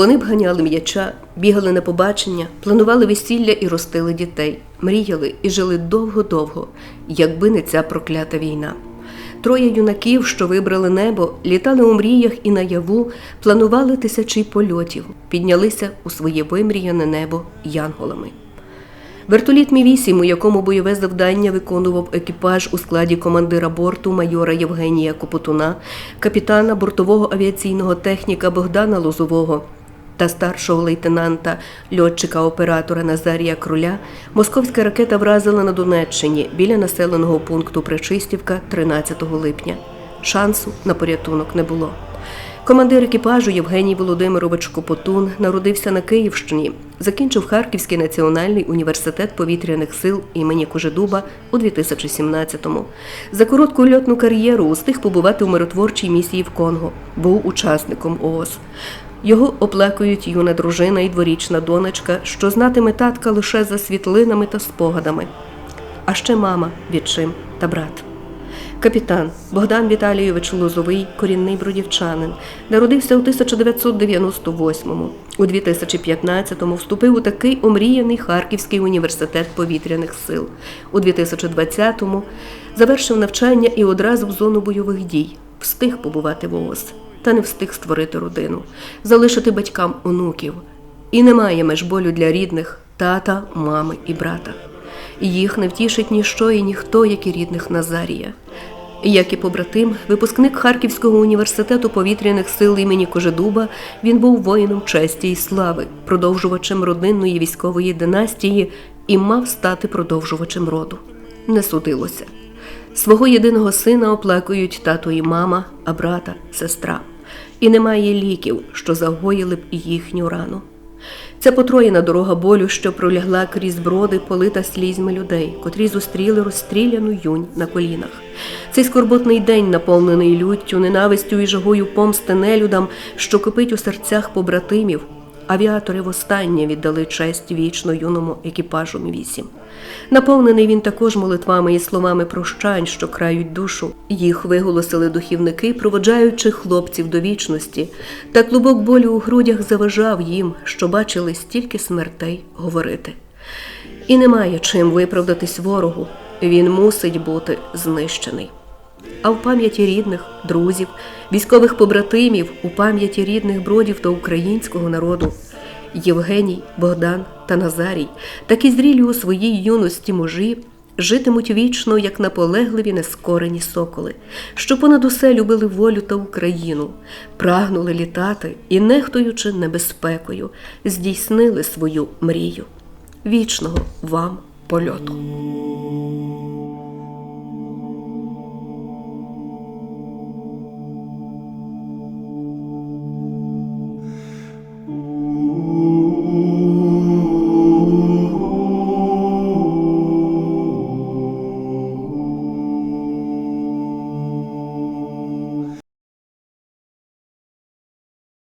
Вони б ганяли м'яча, бігали на побачення, планували весілля і ростили дітей, мріяли і жили довго-довго, якби не ця проклята війна. Троє юнаків, що вибрали небо, літали у мріях і наяву, планували тисячі польотів, піднялися у своє вимріяне небо янголами. Вертоліт Мі-8, у якому бойове завдання виконував екіпаж у складі командира борту майора Євгенія Копотуна, капітана бортового авіаційного техніка Богдана Лозового та старшого лейтенанта льотчика-оператора Назарія Кроля, московська ракета вразила на Донеччині біля населеного пункту Пречистівка 13 липня. Шансу на порятунок не було. Командир екіпажу Євгеній Володимирович Копотун народився на Київщині, закінчив Харківський національний університет повітряних сил імені Кожедуба у 2017-му. За коротку льотну кар'єру устиг побувати у миротворчій місії в Конго, був учасником ООС. Його оплакують юна дружина і дворічна донечка, що знатиме татка лише за світлинами та спогадами. А ще мама, відчим та брат. Капітан Богдан Віталійович Лозовий, корінний бродівчанин, народився у 1998-му. У 2015-му вступив у такий омріяний Харківський університет повітряних сил. У 2020-му завершив навчання і одразу в зону бойових дій. Встиг побувати в ООС, та не встиг створити родину, залишити батькам онуків. І немає меж болю для рідних тата, мами і брата. Їх не втішить ніщо і ніхто, як і рідних Назарія. Як і побратим, випускник Харківського університету повітряних сил імені Кожедуба, він був воїном честі і слави, продовжувачем родинної військової династії і мав стати продовжувачем роду. Не судилося. Свого єдиного сина оплакують тато і мама, а брата сестра. І немає ліків, що загоїли б їхню рану. Ця потроєна дорога болю, що пролягла крізь броди, полита слізьми людей, котрі зустріли розстріляну юнь на колінах. Цей скорботний день, наповнений люттю, ненавистю і жагою помсти нелюдам, що кипить у серцях побратимів. Авіатори востаннє віддали честь вічно юному екіпажу Мі-8. Наповнений він також молитвами і словами прощань, що крають душу. Їх виголосили духівники, проводжаючи хлопців до вічності. Та клубок болю у грудях заважав їм, що бачили стільки смертей говорити. І немає чим виправдатись ворогу. Він мусить бути знищений. А в пам'яті рідних, друзів, військових побратимів, у пам'яті рідних бродів та українського народу Євгеній, Богдан та Назарій, такі зрілі у своїй юності мужі, житимуть вічно, як наполегливі нескорені соколи, що понад усе любили волю та Україну, прагнули літати і, нехтуючи небезпекою, здійснили свою мрію. Вічного вам польоту!